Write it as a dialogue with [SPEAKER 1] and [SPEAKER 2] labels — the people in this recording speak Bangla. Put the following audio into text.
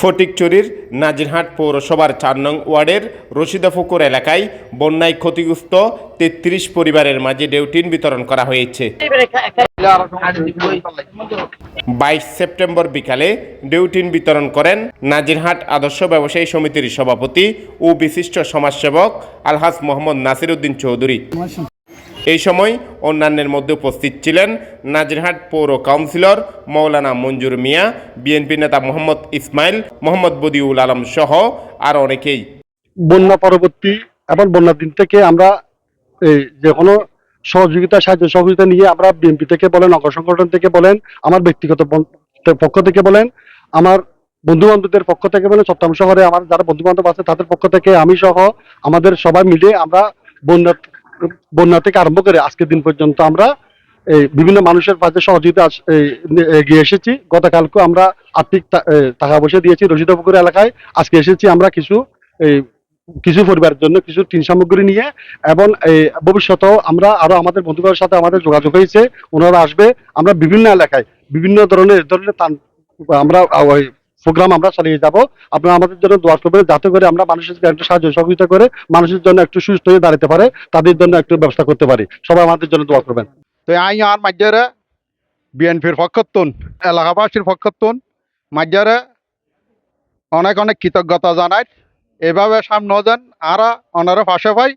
[SPEAKER 1] ফটিকচুরির নাজিরহাট পৌরসভার চার নং ওয়ার্ডের রশিদাফুকুর এলাকায় বন্যায় ক্ষতিগ্রস্ত তেত্রিশ পরিবারের মাঝে ডেউটিন বিতরণ করা হয়েছে। বাইশ সেপ্টেম্বর বিকালে ডেউটিন বিতরণ করেন নাজিরহাট আদর্শ ব্যবসায়ী সমিতির সভাপতি ও বিশিষ্ট সমাজসেবক আলহাজ মোহাম্মদ নাসির উদ্দিন চৌধুরী। এই সময় অন্যান্যের মধ্যে উপস্থিত ছিলেন নাজিরহাট পৌর কাউন্সিলর মৌলানা মঞ্জুর মিয়া, বিএনপি নেতা মোহাম্মদ ইসমাইল, মোহাম্মদ বদিউল আলম সহ আর অনেকেই।
[SPEAKER 2] বন্যা পরবর্তী এবং বন্যার দিন থেকে আমরা এই যে কোনো সহযোগিতা, সাহায্য সহযোগিতা নিয়ে আমরা বিএনপি থেকে বলেন, অঙ্গ সংগঠন থেকে বলেন, আমার ব্যক্তিগত পক্ষ থেকে বলেন, আমার বন্ধু বান্ধবদের পক্ষ থেকে বলেন, চট্টগ্রাম শহরে আমার যারা বন্ধু বান্ধব আছে তাদের পক্ষ থেকে আমি সহ আমাদের সবাই মিলে আমরা বন্যা বন্যা থেকে আরম্ভ করে আজকের দিন পর্যন্ত আমরা এই বিভিন্ন মানুষের পাশে সহযোগিতা এগিয়ে এসেছি। গতকালকে আমরা আর্থিক টাকা পয়সা দিয়েছি রশিদাপুকুর এলাকায়। আজকে এসেছি আমরা কিছু এই কিছু পরিবারের জন্য কিছু টিন সামগ্রী নিয়ে এবং ভবিষ্যতেও আমরা আরও আমাদের বন্ধুদের সাথে আমাদের যোগাযোগ হয়েছে, ওনারা আসবে। আমরা বিভিন্ন এলাকায় বিভিন্ন ধরনের ধরনের আমরা প্রোগ্রাম আমরা চালিয়ে যাব। আপনারা আমাদের জন্য দোয়া করবেন যাতে করে আমরা মানুষের একটু সাহায্য, সহযোগিতা করে মানুষের জন্য একটু সুস্থ হয়ে দাঁড়াতে পারে, তাদের জন্য একটু ব্যবস্থা করতে পারি। সবাই আমাদের জন্য দোয়া করবেন।
[SPEAKER 3] তো আই আর মাঝারে বিএনপির পক্ষতুন এলাকাবাসীর পক্ষতুন মাঝারে অনেক অনেক কৃতজ্ঞতা জানাই। এভাবে সামনে যেন, আরা, অনারা পাশে পাই